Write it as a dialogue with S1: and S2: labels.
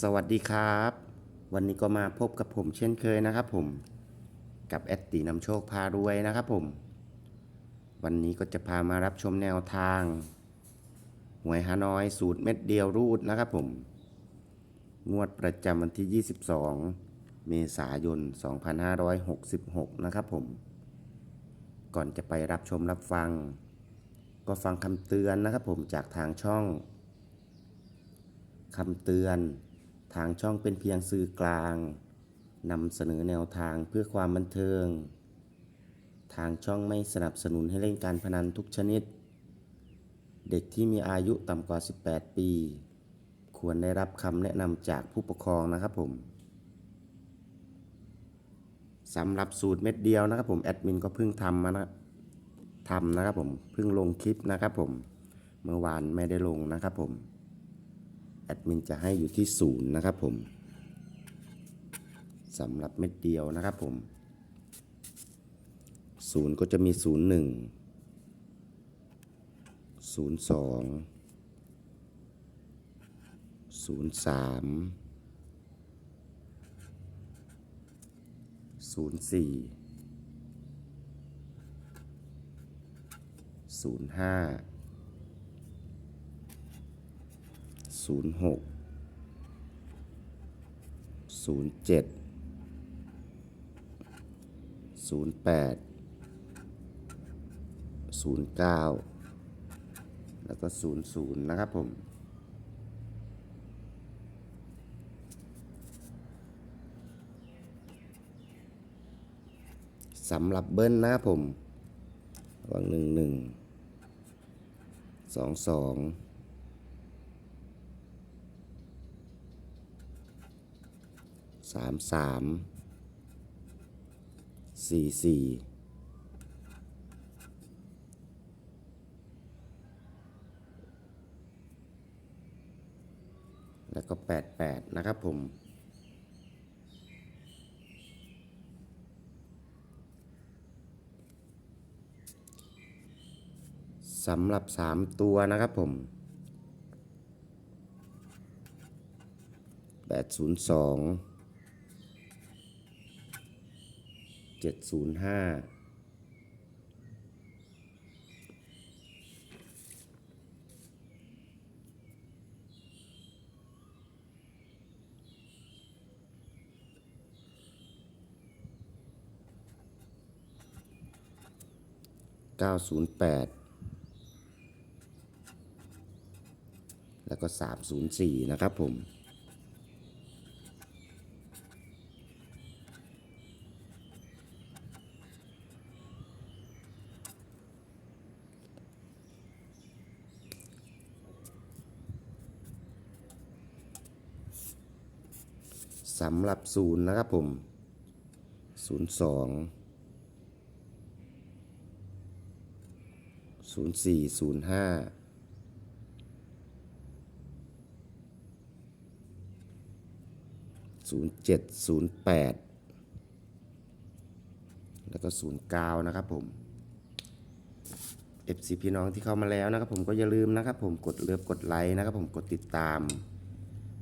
S1: สวัสดีครับ วันนี้ก็มาพบกับผมเช่นเคยนะครับผมกับแอดตีนำโชคพารวยนะครับผม วันนี้ก็จะพามารับชมแนวทางหวยฮานอยสูตรเม็ดเดียวรูดนะครับผม งวดประจำวันที่ 22 เมษายน 2566 นะครับผม ก่อนจะไปรับชมรับฟัง ก็ฟังคำเตือนนะครับผมจากทางช่องคำเตือน ทางช่องเป็นเพียงสื่อกลางนำเสนอแนวทางเพื่อความบันเทิง ทางช่องไม่สนับสนุนให้เล่นการพนันทุกชนิด เด็กที่มีอายุต่ำกว่า 18 ปี ควรได้รับคำแนะนำจากผู้ปกครองนะครับผมสำหรับสูตรเม็ดเดียวนะครับผมแอดมินก็เพิ่งทำมานะทำนะครับผมเพิ่งลงคลิปนะครับผมเมื่อวานไม่ได้ลงนะครับผม แอดมินจะให้อยู่ที่ศูนย์นะครับผมสำหรับเม็ดเดียวนะครับผมศูนย์ก็จะมีศูนย์หนึ่งศูนย์สองศูนย์สามศูนย์สี่ศูนย์ห้า ศูนย์หกศูนย์เจ็ดศูนย์แปดศูนย์เก้าแล้วก็ศูนย์ศูนย์นะครับผมสำหรับเบิ้ลนะครับผมวางหนึ่งหนึ่งสองสอง สามสามสี่สี่แล้วก็แปดแปดนะครับผม สำหรับสามตัวนะครับผมแปดศูนย์สอง เจ็ดศูนย์ห้าเก้าศูนย์แปดแล้วก็สามศูนย์สี่นะครับผม สำหรับศูนย์นะครับผมศูนย์สองศูนย์สี่ศูนย์ห้าศูนย์เจ็ดศูนย์แปดแล้วก็ศูนย์เก้านะครับผม FC พี่น้องที่เข้ามาแล้วนะครับผมก็อย่าลืมนะครับผมกดเลือบกดไลค์นะครับผมกดติดตาม